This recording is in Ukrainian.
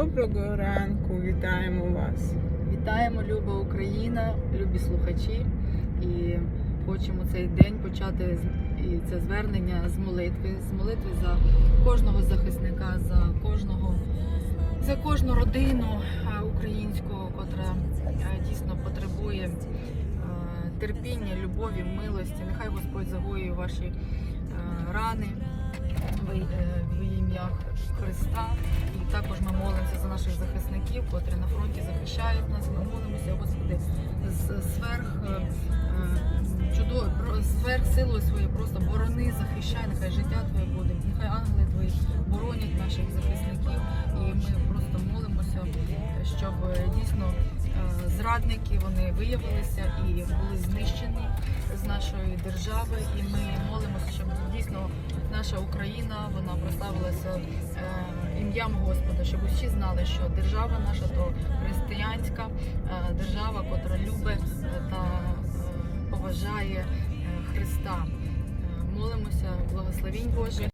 Доброго ранку, вітаємо вас. Вітаємо, люба Україна, любі слухачі. І хочемо цей день почати і це звернення з молитви, з молитви за кожного захисника, за кожного, за кожну родину е, українську, котра е, дійсно потребує е, терпіння, любові, милості. Нехай Господь загоює ваші е, рани в, е, Христа. І також ми молимося за наших захисників, котрі на фронті захищають нас. Ми молимося, Господи, з сверх е, е, сверх силою своєю просто борони, захищай, нехай життя Твоє буде, нехай ангели Твої боронять наших захисників. І ми просто молимося, щоб е, дійсно зрадники вони виявилися і були знищені з нашої держави. І ми наша Україна вона прославилася е, ім'ям Господа, щоб усі знали, що держава наша то християнська е, держава, котра любить е, та поважає Христа. Молимося, благословінь Божих.